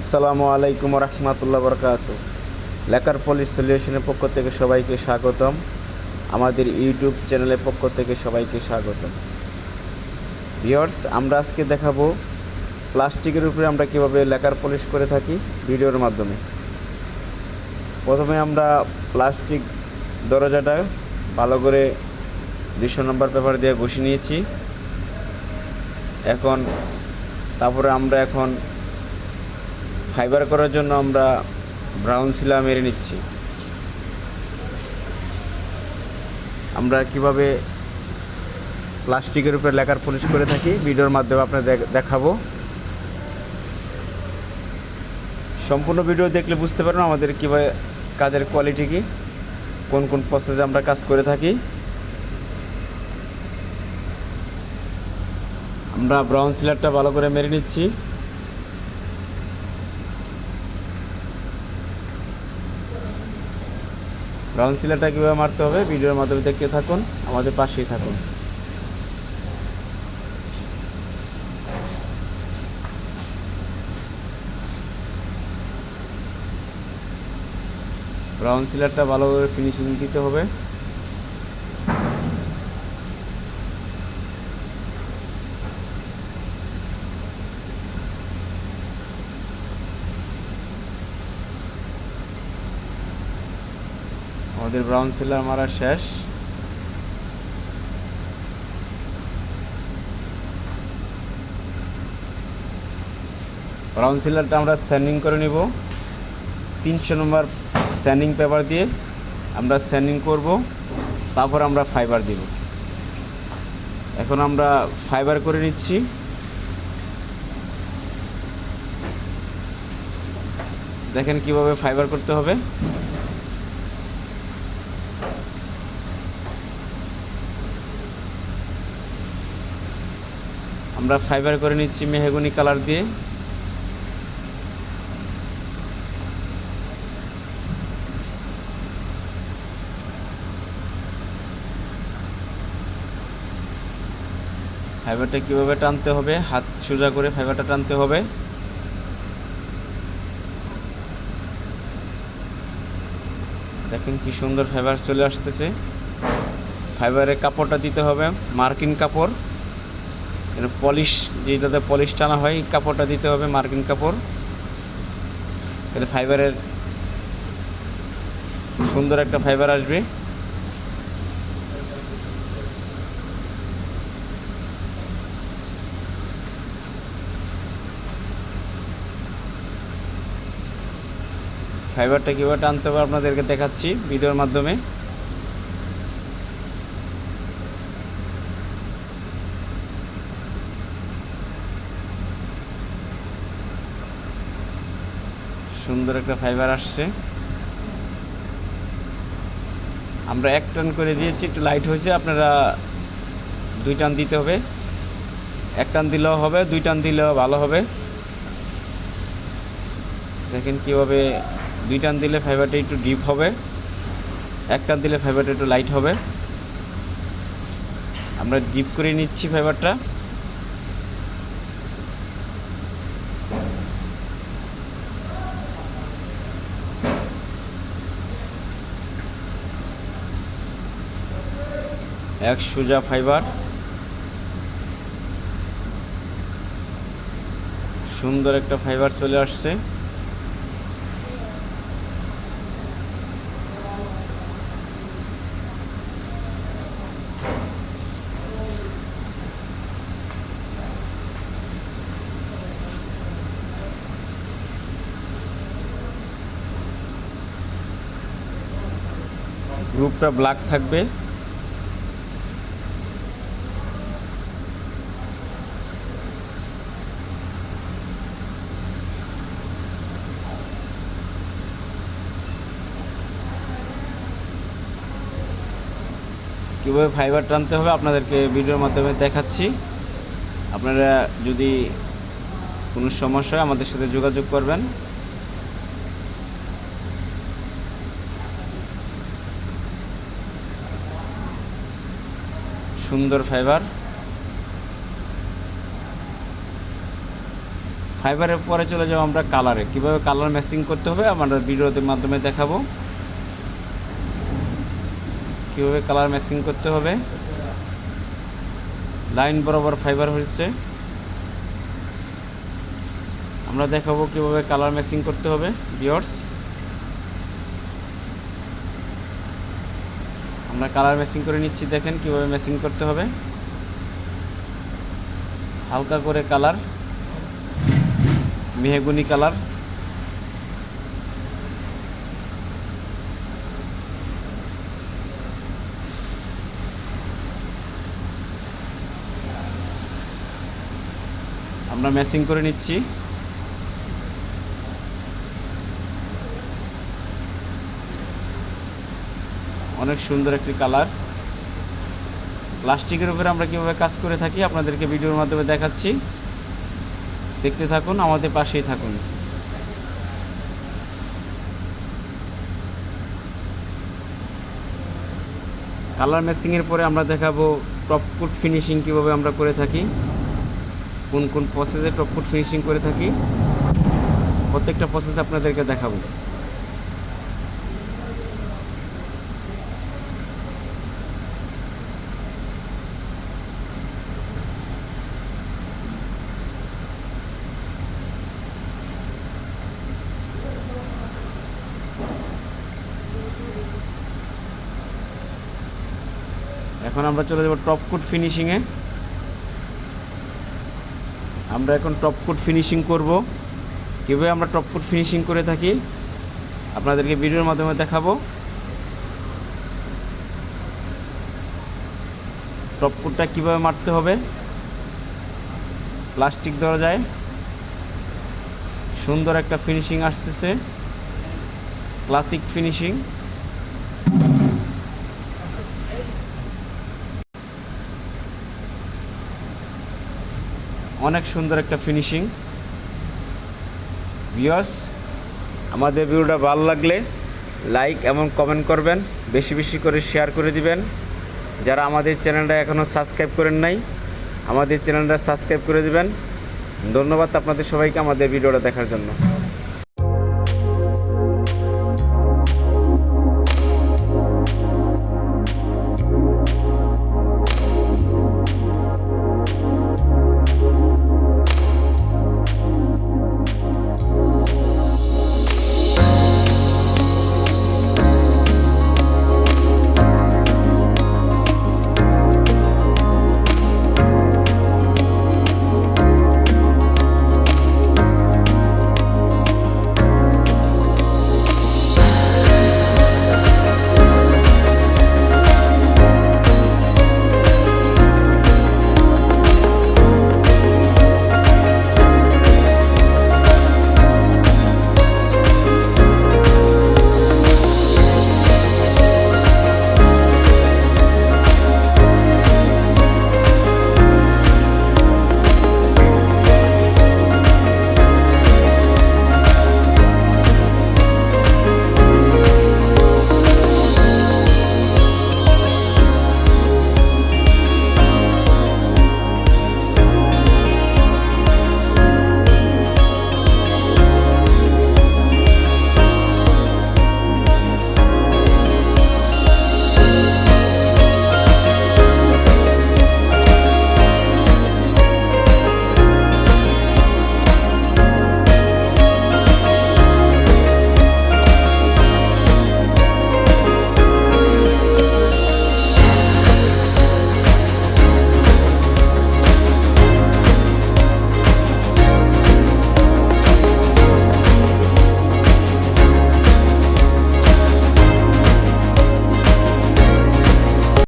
আসসালামু আলাইকুম রহমতুল্লাহ বরকাত লেকার পলিশ সলিউশনের পক্ষ থেকে সবাইকে স্বাগতম। আমাদের ইউটিউব চ্যানেলের পক্ষ থেকে সবাইকে স্বাগতম। ভিওর্স আমরা আজকে দেখাবো প্লাস্টিকের উপরে আমরা কীভাবে লেকার পলিশ করে থাকি ভিডিওর মাধ্যমে। প্রথমে আমরা প্লাস্টিক দরজাটা ভালো করে দুশো নম্বর পেপার দিয়ে ঘষে নিয়েছি। এখন তারপরে আমরা এখন ফাইবার করার জন্য আমরা ব্রাউন শিলা মেরে নিচ্ছি। আমরা কীভাবে প্লাস্টিকের উপরে লেখার পলিশ করে থাকি, ভিডিওর মাধ্যমে আপনাদের দেখাবো। সম্পূর্ণ ভিডিও দেখলে বুঝতে পারবেন আমাদের কীভাবে কাজের কোয়ালিটি কি, কোন কোন প্রসেসে আমরা কাজ করে থাকি। আমরা ব্রাউন সিলারটা ভালো করে মেরে নিচ্ছি। ব্রাউন সিলারটা কীভাবে মারতে হবে, ভিডিওর মাধ্যমে দেখতে থাকুন, আমাদের পাশেই থাকুন। ব্রাউন সিলারটা ভালোভাবে ফিনিশিং দিতে হবে। আমাদের ব্রাউন সিলার মারা শেষ। ব্রাউন সিলারটা আমরা স্যান্ডিং করে নিব। তিনশো নম্বর স্যান্ডিং পেপার দিয়ে আমরা স্যান্ডিং করব, তারপর আমরা ফাইবার দিব। এখন আমরা ফাইবার করে নিচ্ছি। দেখেন কীভাবে ফাইবার করতে হবে। আমরা ফাইবার করে নিচ্ছি মেহগুনি কালার দিয়ে। ফাইবারটা কীভাবে টানতে হবে? হাত সোজা করে ফাইবারটা টানতে হবে। দেখেন কি সুন্দর ফাইবার চলে আসতেছে। ফাইবারের কাপড়টা দিতে হবে, মার্কিন কাপড়। পলিশ যেটাতে পলিশ টানা হয়, কাপড়টা দিতে হবে, মার্কিন কাপড়। তাহলে ফাইবারের সুন্দর একটা ফাইবার আসবে। ফাইবারটা কীভাবে টানতে হবে আপনাদেরকে দেখাচ্ছি, ভিডিওর মাধ্যমে। সুন্দর একটা ফাইবার আসছে। আমরা এক টান করে দিয়েছি, একটু লাইট হয়েছে, আপনারা দুই টান দিতে হবে। এক টান দিলেও হবে, দুই টান দিলেও ভালো হবে। দেখেন কীভাবে দুই টান দিলে ফাইবারটা একটু ডিপ হবে, এক টান দিলে ফাইবারটা একটু লাইট হবে। আমরা ডিপ করে নিচ্ছি ফাইবারটা এক সোজা ফাইবার। সুন্দর একটা ফাইবার চলে আসছে। গ্রুপটা ব্ল্যাক থাকবে। কীভাবে ফাইবার টানতে হবে আপনাদেরকে ভিডিওর মাধ্যমে দেখাচ্ছি। আপনারা যদি কোনো সমস্যা হয় আমাদের সাথে যোগাযোগ করবেন। সুন্দর ফাইবার ফাইবারের পরে চলে যাব আমরা কালারে কীভাবে কালার ম্যাচিং করতে হবে আমরা ভিডিওদের মাধ্যমে দেখাবো। কীভাবে কালার ম্যাচিং করতে হবে? লাইন বরাবর ফাইবার হয়েছে। আমরা দেখাবো কীভাবে কালার ম্যাচিং করতে হবে বিয়ার্স আমরা কালার ম্যাচিং করে নিচ্ছি, দেখেন কীভাবে ম্যাচিং করতে হবে। হালকা করে কালার, মেহেগুনি কালার। আমরা ম্যাচিং করে নিচ্ছি। অনেক সুন্দর একটি কালার। প্লাস্টিকের উপরে আমরা কীভাবে কাজ করে থাকি আপনাদেরকে ভিডিওর মাধ্যমে দেখাচ্ছি। দেখতে থাকুন, আমাদের পাশেই থাকুন। কালার ম্যাচিংয়ের পরে আমরা দেখাবো টপকুট ফিনিশিং কীভাবে আমরা করে থাকি। কোন কোন প্রসেসে টপকুট ফিনিশিং করে থাকি, প্রত্যেকটা প্রসেস আপনাদেরকে দেখাবো। এখন আমরা চলে যাব টপকুট ফিনিশিংয়ে আমরা এখন টপকুট ফিনিশিং করব। কীভাবে আমরা টপকুট ফিনিশিং করে থাকি, আপনাদেরকে ভিডিওর মাধ্যমে দেখাবো। টপকুটটা কীভাবে মারতে হবে প্লাস্টিক দেওয়া যায়। সুন্দর একটা ফিনিশিং আসতেছে। ক্লাসিক ফিনিশিং অনেক সুন্দর একটা ফিনিশিং ভিওস আমাদের ভিডিওটা ভালো লাগলে লাইক এবং কমেন্ট করবেন, বেশি বেশি করে শেয়ার করে দিবেন। যারা আমাদের চ্যানেলটা এখনও সাবস্ক্রাইব করেন নাই, আমাদের চ্যানেলটা সাবস্ক্রাইব করে দিবেন। ধন্যবাদ আপনাদের সবাইকে আমাদের ভিডিওটা দেখার জন্য।